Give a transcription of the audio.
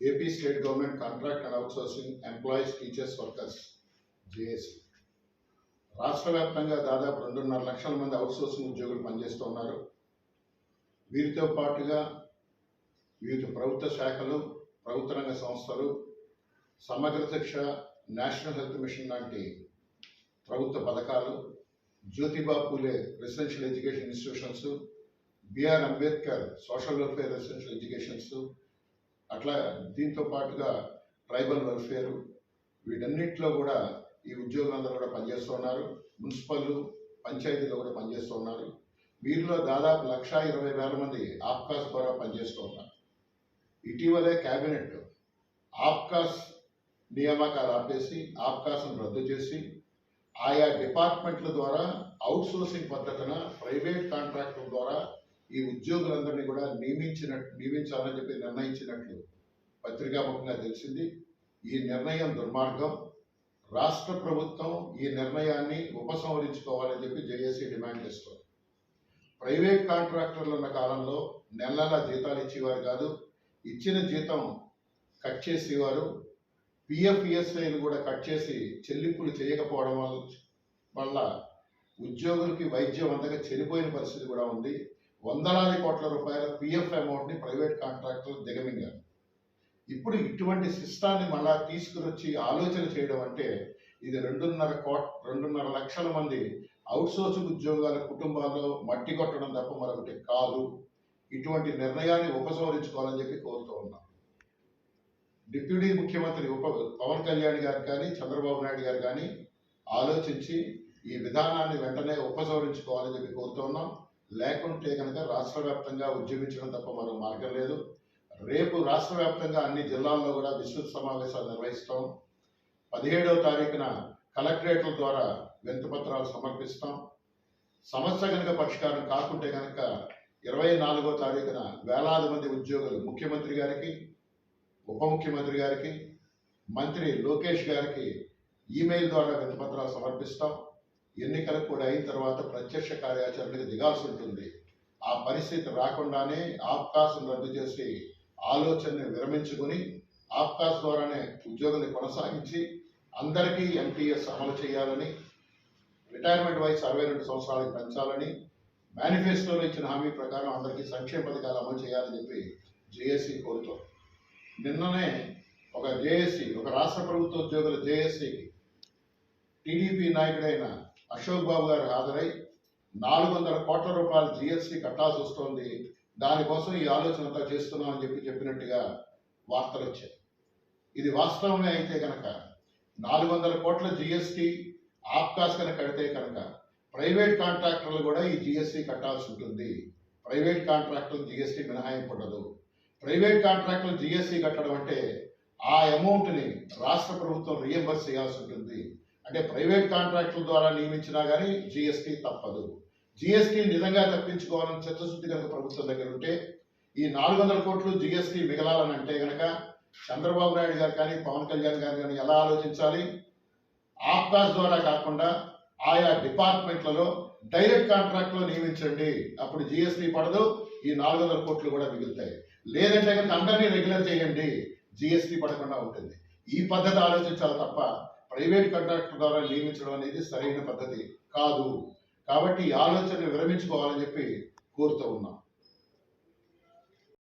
AP state government contract and outsourcing employees teachers workers JAC రాష్ట్ర వ్యాప్తంగా దాదాపు రెండున్నర లక్షల మంది అవుట్సోర్సింగ్ ఉద్యోగులు పనిచేస్తూ ఉన్నారు. వీరితో పాటుగా వివిధ ప్రభుత్వ శాఖలు ప్రభుత్వ రంగ సంస్థలు సమగ్ర శిక్ష నేషనల్ హెల్త్ మిషన్ లాంటి ప్రభుత్వ పథకాలు Jyotiba Phule residential education institutions BR Ambedkar social welfare residential educations అట్లా దీంతో పాటుగా ట్రైబల్ వెల్ఫేర్ వీటన్నిటిలో కూడా ఈ ఉద్యోగులందరూ కూడా పనిచేస్తున్నారు మున్సిపల్ పంచాయతీలో కూడా పనిచేస్తున్నారు వీరిలో దాదాపు లక్ష ఇరవై వేల మంది ఆప్కాస్ ద్వారా పనిచేస్తూ ఉన్నారు. ఇటీవలే కేబినెట్ ఆప్కాస్ నియామకాలు ఆపేసి ఆప్కాస్ను రద్దు చేసి ఆయా డిపార్ట్మెంట్ల ద్వారా అవుట్సోర్సింగ్ పద్ధతిన ప్రైవేట్ కాంట్రాక్టుల ద్వారా ఈ ఉద్యోగులందరినీ కూడా నియమించినట్టు నియమించాలని చెప్పి నిర్ణయించినట్లు పత్రికాముఖంగా తెలిసింది. ఈ నిర్ణయం దుర్మార్గం. రాష్ట్ర ప్రభుత్వం ఈ నిర్ణయాన్ని ఉపసంహరించుకోవాలని చెప్పి జేఏసీ డిమాండ్ చేస్తుంది. ప్రైవేట్ కాంట్రాక్టర్లు ఉన్న కాలంలో నెల నెలా జీతాలు ఇచ్చేవారు కాదు ఇచ్చిన జీతం కట్ చేసేవారు. పిఎఫ్ఈఎస్ఐని కూడా కట్ చేసి చెల్లింపులు చేయకపోవడం వల్ల వల్ల ఉద్యోగులకి వైద్యం అందక చనిపోయిన పరిస్థితి కూడా ఉంది. వందలాది కోట్ల రూపాయల పిఎఫ్ అమౌంట్ని ప్రైవేట్ కాంట్రాక్టర్లు దిగమింగారు. ఇప్పుడు ఇటువంటి సిస్టాన్ని మళ్ళా తీసుకురొచ్చి ఆలోచన చేయడం అంటే ఇది రెండున్నర కోట్ రెండున్నర లక్షల మంది అవుట్సోర్స్ ఉద్యోగాల కుటుంబాల్లో మట్టి కొట్టడం తప్ప మరొకటి కాదు. ఇటువంటి నిర్ణయాన్ని ఉపసంహరించుకోవాలని చెప్పి కోరుతూ ఉన్నాం. డిప్యూటీ ముఖ్యమంత్రి ఉప పవన్ కళ్యాణ్ గారు కానీ చంద్రబాబు నాయుడు గారు కానీ ఆలోచించి ఈ విధానాన్ని వెంటనే ఉపసంహరించుకోవాలని చెప్పి కోరుతున్నాం లేకుంటే కనుక రాష్ట్ర వ్యాప్తంగా ఉద్యమించడం తప్ప మరో మార్గం లేదు. రేపు రాష్ట్ర వ్యాప్తంగా అన్ని జిల్లాల్లో కూడా విస్తృత సమావేశాలు నిర్వహిస్తాం. పదిహేడవ తారీఖున కలెక్టరేట్ల ద్వారా వింతపత్రాలు సమర్పిస్తాం. సమస్య కనుక పరిష్కారం కాకుంటే కనుక ఇరవై నాలుగో తారీఖున వేలాది మంది ఉద్యోగులు ముఖ్యమంత్రి గారికి ఉప ముఖ్యమంత్రి గారికి మంత్రి లోకేష్ గారికి ఈమెయిల్ ద్వారా వింతపత్రాలు సమర్పిస్తాం. ఎన్నికలు కూడా అయిన తర్వాత ప్రత్యక్ష కార్యాచరణకు దిగాల్సి ఉంటుంది. ఆ పరిస్థితి రాకుండానే ఆప్కాస్ను రద్దు చేసి ఆలోచనని విరమించుకుని ఆప్కాస్ ద్వారానే ఉద్యోగుల్ని కొనసాగించి అందరికీ ఎంపీఎస్ అమలు చేయాలని రిటైర్మెంట్ వయసు అరవై రెండు సంవత్సరాలకు పెంచాలని మేనిఫెస్టోలో ఇచ్చిన హామీ ప్రకారం అందరికీ సంక్షేమ పథకాలు అమలు చేయాలని చెప్పి జేఏసీ కోరుతాం నిన్ననే ఒక జేఏసీ ఒక రాష్ట్ర ప్రభుత్వ ఉద్యోగుల జేఏసీకి టీడీపీ నాయకుడైన అశోక్ బాబు గారు హాజరై నాలుగు వందల కోట్ల రూపాయలు జిఎస్టీ కట్టాల్సి వస్తోంది. దానికోసం ఈ ఆలోచన అంతా చేస్తున్నామని చెప్పి చెప్పినట్టుగా వార్తలు వచ్చాయి. ఇది వాస్తవమే అయితే కనుక నాలుగు వందల కోట్ల జిఎస్టీ ఆప్కాస్ కనుక కడితే కనుక ప్రైవేట్ కాంట్రాక్టర్లు కూడా ఈ జిఎస్టీ కట్టాల్సి ఉంటుంది. ప్రైవేట్ కాంట్రాక్టర్లు జిఎస్టీ మినహాయింపు ఉండదు. ప్రైవేట్ కాంట్రాక్టర్లు జిఎస్టీ కట్టడం అంటే ఆ అమౌంట్ని రాష్ట్ర ప్రభుత్వం రియంబర్స్ చేయాల్సి ఉంటుంది. అంటే ప్రైవేట్ కాంట్రాక్టుల ద్వారా నియమించినా కానీ జిఎస్టీ తప్పదు. జిఎస్టీ నిజంగా తప్పించుకోవాలని చిత్తశుద్ధి కనుక ప్రభుత్వం దగ్గర ఉంటే ఈ నాలుగు వందల కోట్లు జిఎస్టీ మిగలాలని అంటే కనుక చంద్రబాబు నాయుడు గారు కానీ పవన్ కళ్యాణ్ గారు కానీ ఎలా ఆలోచించాలి? ఆప్కాస్ ద్వారా కాకుండా ఆయా డిపార్ట్మెంట్లలో డైరెక్ట్ కాంట్రాక్ట్లో నియమించండి. అప్పుడు జిఎస్టీ పడదు ఈ నాలుగు వందల కోట్లు కూడా మిగులుతాయి. లేదంటే కనుక అందరినీ రెగ్యులర్ చేయండి జిఎస్టీ పడకుండా ఉంటుంది. ఈ పద్ధతి ఆలోచించాలి తప్ప ప్రైవేట్ కాంట్రాక్టర్ ద్వారా నియమించడం అనేది సరైన పద్ధతి కాదు. కాబట్టి ఈ ఆలోచన విరమించుకోవాలని చెప్పి కోరుతూ ఉన్నాం.